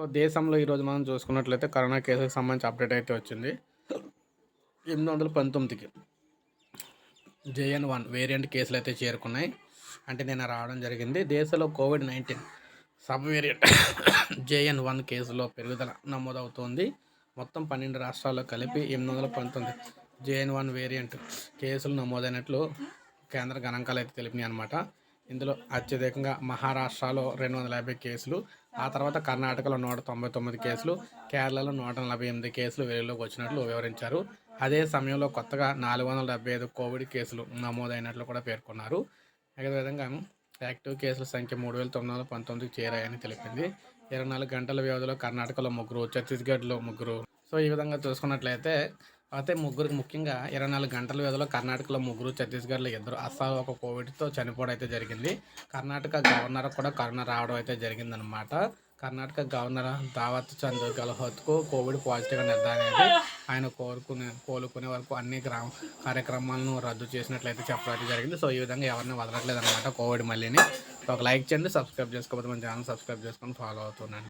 So దేశంలో ఈరోజు మనం చూసుకున్నట్లయితే కరోనా కేసులకు సంబంధించి అప్డేట్ అయితే వచ్చింది. ఎనిమిది వందల పంతొమ్మిదికి జేఎన్ వన్ వేరియంట్ కేసులు అయితే చేరుకున్నాయి. అంటే నిన్న రావడం జరిగింది. దేశంలో Covid nineteen sub variant JN one కేసులో పెరుగుదల నమోదవుతోంది. మొత్తం పన్నెండు రాష్ట్రాల్లో కలిపి ఎనిమిది వందల పంతొమ్మిది జేఎన్ వన్ వేరియంట్ కేసులు నమోదైనట్లు కేంద్ర గణాంకాలు అయితే తెలిపినాయి అనమాట ఇందులో అత్యధికంగా మహారాష్ట్రలో రెండు వందల యాభై కేసులు ఆ తర్వాత కర్ణాటకలో నూట తొంభై తొమ్మిది కేసులు కేరళలో నూట నలభై ఎనిమిది కేసులు వెలుగులోకి వచ్చినట్లు వివరించారు. అదే సమయంలో కొత్తగా నాలుగు వందల డెబ్బై ఐదు కోవిడ్ కేసులు నమోదైనట్లు కూడా పేర్కొన్నారు. అదేవిధంగా యాక్టివ్ కేసుల సంఖ్య మూడు వేల తొమ్మిది వందల పంతొమ్మిదికి చేరాయని తెలిపింది. ఇరవై నాలుగు గంటల వ్యవధిలో కర్ణాటకలో ముగ్గురు ఛత్తీస్గఢ్లో ముగ్గురు. సో ఈ విధంగా చూసుకున్నట్లయితే అయితే ముగ్గురికి ముఖ్యంగా ఇరవై నాలుగు గంటల వ్యవధిలో కర్ణాటకలో ముగ్గురు ఛత్తీస్గఢ్లో ఇద్దరు అస్సాం ఒక కోవిడ్తో చనిపోవడం అయితే జరిగింది. కర్ణాటక గవర్నర్ కూడా కరోనా రావడం అయితే జరిగిందనమాట కర్ణాటక గవర్నర్ దావత్ చంద్ర గెహ్లోత్కు కోవిడ్ పాజిటివ్గా నిర్ధారణ ఆయన కోరుకునే కోలుకునే వరకు అన్ని గ్రామ కార్యక్రమాలను రద్దు చేసినట్లయితే చెప్పడం జరిగింది. సో ఈ విధంగా ఎవరిని వదలట్లేదు అనమాట కోవిడ్ మళ్ళీని. ఒక లైక్ చేయండి సబ్స్క్రైబ్ చేసుకోకపోతే మన ఛానల్ సబ్స్క్రైబ్ చేసుకొని ఫాలో అవుతున్నాను